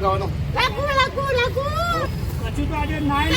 લગાવવાનો. લાગુ લાગુ લાગુ. પછી તો આજે નાઈ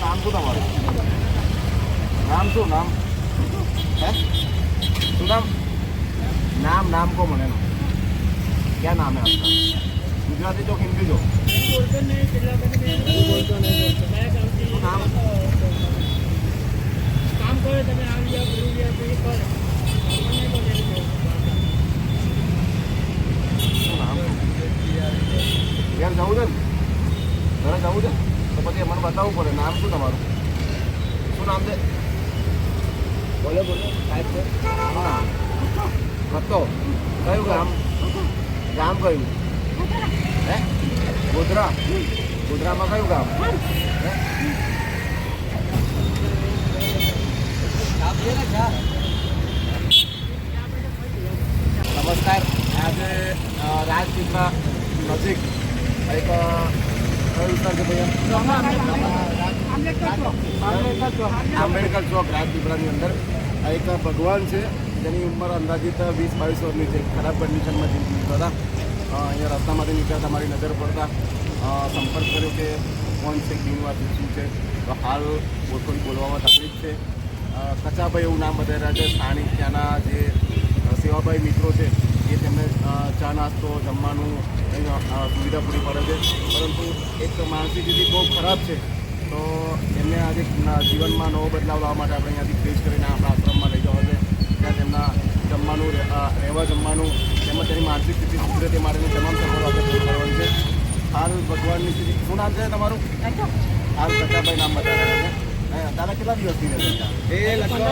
નામ શું તમારું? નામ શું નામ? હે? શું નામ? નામ નામ કો મને ક્યાં નામ હે ગુજરાતી જો હિન્દી બોલતો નહીં બોલતો કયા નામ કામ કરે. તમે આવી જાઓ પેલું તો એ કરે. ઘેર જવું છે ને? ઘરે જવું છે? તો પછી મને બતાવવું પડે. નામ શું તમારું? શું નામ છે? બોલો બોલો. સાહેબ છે. હા. કતો. કયું ગામ? ગામ કયું? હે? ગોધરા. ગોધરામાં કયું ગામ? નમસ્કાર. આજે રાજપીપળા નજીક એક આંબેડકર ચોક. રાજપીપળાની અંદર. એક ભગવાન છે જેની ઉંમર અંદાજિત વીસ બાવીસ વર્ષની છે. ખરાબ કન્ડિશનમાં જીવતા હતા. અહીંયા રસ્તામાંથી નીકળતા મારી નજર પડતા સંપર્ક કર્યો કે કોણ છે કેવું વાત શું છે? તો હાલ થોડી બોલવામાં તકલીફ છે? કચાભાઈ એવું નામ બતાવી છે. સ્થાનિક ત્યાંના જે સેવાભાઈ મિત્રો છે, એ તેમને ચા નાસ્તો, જમવાનું સુવિધા પૂરી પાડે છે. પરંતુ એક માનસિક સ્થિતિ બહુ ખરાબ છે. તો એમને આજે જીવનમાં નવો બદલાવ લાવવા માટે આપણે અહીંયાથી ફેસ કરીને આપણા આશ્રમમાં લઈ જવા છે. ત્યાં તેમના જમવાનું રહેવા જમવાનું તેમજ તેની માનસિક સ્થિતિ સુધરે તે માટેની તમામ સગવડો આપણે પૂરી કરવાની છે. હાલ ભગવાનની સ્થિતિ શું નામ છે તમારું? હાલ કચાભાઈ નામ બતાવે તારા કેટલા દિવસથી રહેશે એ લગભગ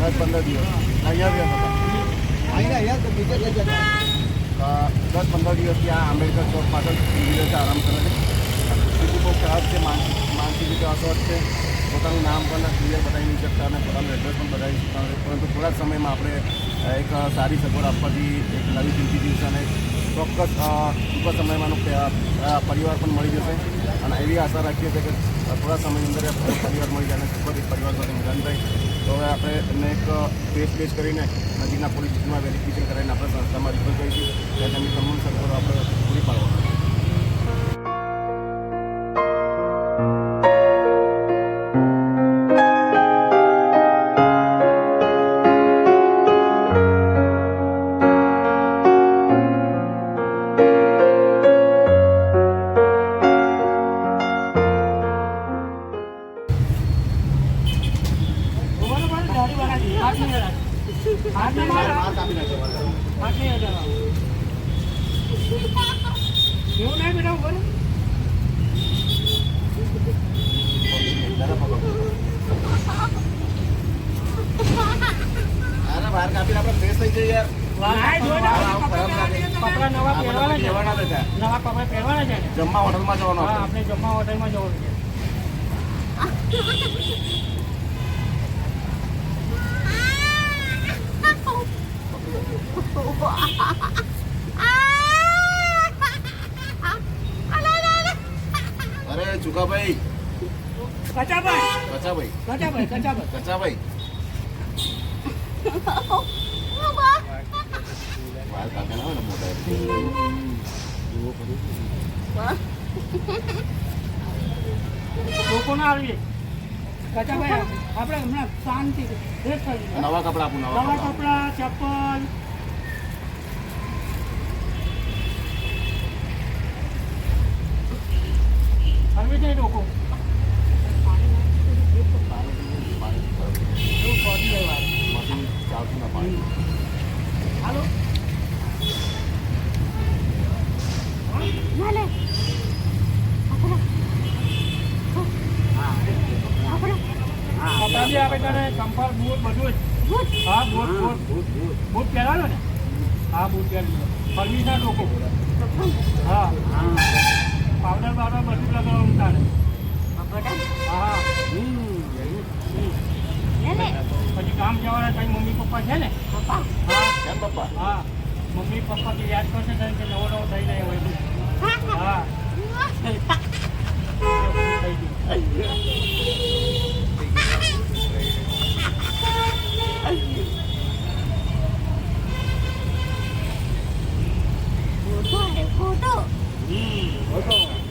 દસ પંદર દિવસ. અહીંયા હતા. દસ પંદર દિવસથી આ આંબેડકર ચોક પાછળ આરામ કરે છે. સ્થિતિ બહુ ખરાબ છે માનસિક માનસિક રીતે અસ્વસ્થ છે. પોતાનું નામ પણ ક્લિયર બતાવી નહીં શકતા અને પોતાનું એડ્રેસ પણ બતાવી શકતા. પરંતુ થોડા સમયમાં આપણે એક સારી સગવડ આપવાથી એક નવી જિંદગી દિવસ અને ચોક્કસ ટૂંકા સમયમાં પરિવાર પણ મળી જશે. અને એવી આશા રાખીએ છીએ કે થોડા સમયની અંદર આપણે પરિવાર મળી જાય અને સુખદ પરિવાર સાથે નિધન થાય. તો હવે આપણે એમને એક પેશ પેશ કરીને નજીકના પોલીસ સ્ટેશનમાં વેરિફિકેશન કરાવીને આપણે સંસ્થામાં રિપોર્ટ કરીશું. ત્યાં તેમની તમામ સગવડો આપણે પૂરી પાડવાના એવું નહીં બેટા. અરે બહાર કાપીને આપણે ફ્રેશ થઈ જઈએ યાર. ને જમવા હોટલમાં જવાનું. આપણે. જમવા હોટલમાં જવાનું છે. કચાભાઈ કચાભાઈ કચાભાઈ કચાભાઈ વાળ કાપ્યા ના હોય મોટા જુઓ ખરું. લોકો ના આવી. કચાભાઈ આપણે હમણાં શાંતિ નવા કપડા આપું નવા કપડા ચપ્પલ. જાય લોકો પાણી પાણી એવું પહોંચી જાય વાત મશીન ચાલતું હાલો કપડા બી આપે તને બૂટ બધું જ હા બૂટ બૂટ બૂટ ને હા. બૂટ પહેરી ફર્નિચર લોકો હા પાવડર પાવડર બધું લગાવવાનું તારે હા હા પછી કામ જવાના તારી મમ્મી પપ્પા છે ને? પપ્પા? હા. પપ્પા. હા. મમ્મી પપ્પા કે યાદ કરશે તને કે નવો નવો થઈ જાય હોય હા.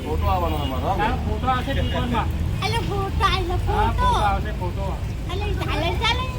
ફોટો આવવાનો અમારો ફોટો આવશે દુકાનમાં. અલે ફોટો અલે ફોટો. આવશે ફોટો. અલે ચાલે ચાલે.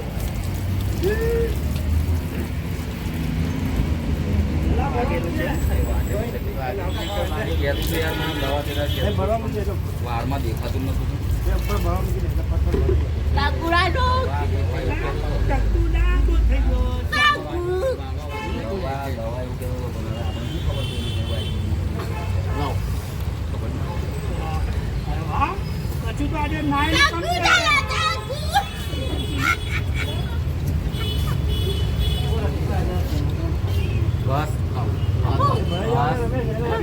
પહેલું યાર મને દવા દેતા છે વારમાં દેખાતું નથી આજે નાઈ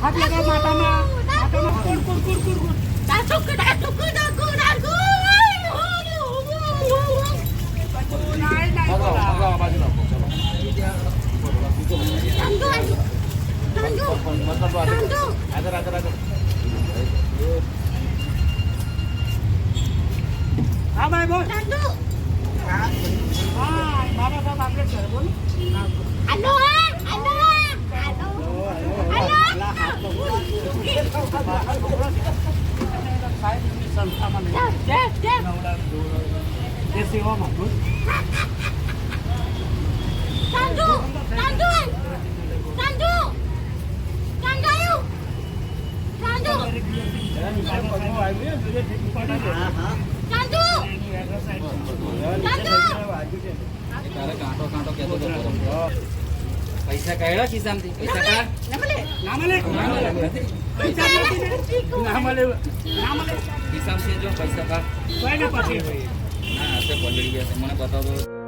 হাত লাগা মাথা মা মাথা মা কুর কুর কুর কুর কুর ডাকু ডাকু ডাকু ডাকু নাই নাই বাবা বাবা বাজে না চলো આગળ આગળ હા ભાઈ બોલ હા બાબા બાબા આપણે છે બોલ સંસ્થામાં એ સેવા માંગુ પૈસા કાઢ્યા ખિસ્સામાંથી પૈસા કાઢ. ના મળે. ના મળે. પૈસા ને? ના મળે. ના મળે. ખિસ્સામાંથી જો પૈસા કાઢ. કોઈ ને હશે પલળી ગયા છે. મને બતાવો.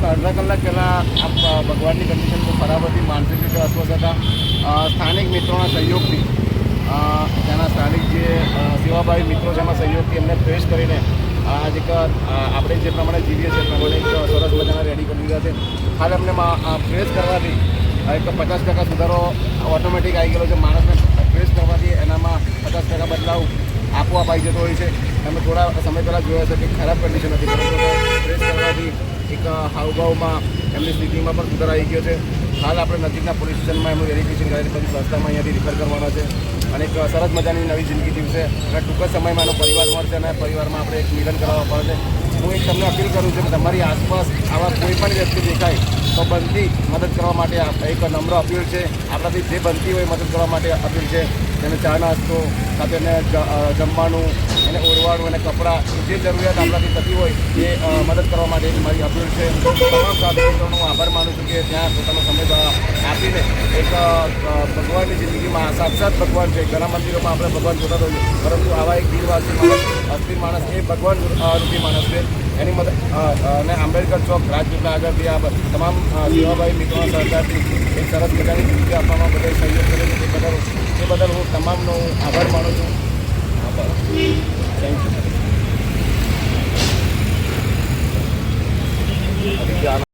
તો કલાક પહેલાં આ ભગવાનની કન્ડિશન બહુ ખરાબ હતી માનસિક રીતે અસ્વસ્થ હતા. સ્થાનિક મિત્રોના સહયોગથી ત્યાંના સ્થાનિક જે સેવાભાવી મિત્રો છે, એમાં સહયોગથી એમને ફ્રેશ કરીને આ જે આપણે જે પ્રમાણે જીવીએ છીએ પ્રમાણે એક સરસ મજાના રેડી કરી દીધા છે. હાલ એમને ફ્રેશ કરવાથી એક પચાસ ટકા સુધારો ઓટોમેટિક આવી ગયેલો છે. માણસને ફ્રેશ કરવાથી એનામાં આપોઆપ આવી જતો હોય છે. તમે થોડા સમય પહેલાં જોયા છે કે ખરાબ કન્ડિશન હતી. ફ્રેશ કરવાથી એક હાવભાવમાં એમની સ્થિતિમાં પણ સુધાર આવી ગયો છે. હાલ આપણે નજીકના પોલીસ સ્ટેશનમાં એમનું વેરિફિકેશન કરેલી પછી સંસ્થામાં અહીંયાથી રિફર કરવાના છે. અને એક સરસ મજાની નવી જિંદગી જીવશે. અને ટૂંક જ સમયમાં એનો પરિવાર મળશે અને પરિવારમાં આપણે એક મિલન કરાવવા પડશે. હું એક તમને અપીલ કરું છું કે તમારી આસપાસ આવા કોઈ પણ વ્યક્તિ દેખાય તો બનતી મદદ કરવા માટે એક નમ્ર અપીલ છે. આપણાથી જે બનતી હોય મદદ કરવા માટે અપીલ છે. તેને ચા નાસ્તો સાથે એને જમવાનું એને ઓરવાનું એને કપડાં જે જરૂરિયાત આપણાથી થતી હોય એ મદદ કરવા માટે મારી અપીલ છે. તમામ સાધુ હું આભાર માનું છું કે ત્યાં પોતાનો સમય આપીને એક ભગવાનની જિંદગીમાં સાક્ષાત ભગવાન છે. ઘણા મંદિરોમાં આપણે ભગવાન જોતા હોઈએ પરંતુ આવા એક દિલવાસી માણસ, અસ્થિર માણસ એ ભગવાન રૂપી માણસ છે. એની મદદ અને આંબેડકર ચોક રાજપીપળા આગળથી આ તમામ અ, મિત્રો સરકારથી એક સરસ મજાની જિંદગી આપવામાં બધા સહયોગ કર્યો છે. તે બદલ તે બદલ હું તમામનો આભાર માનું છું. આભાર થેન્ક યુ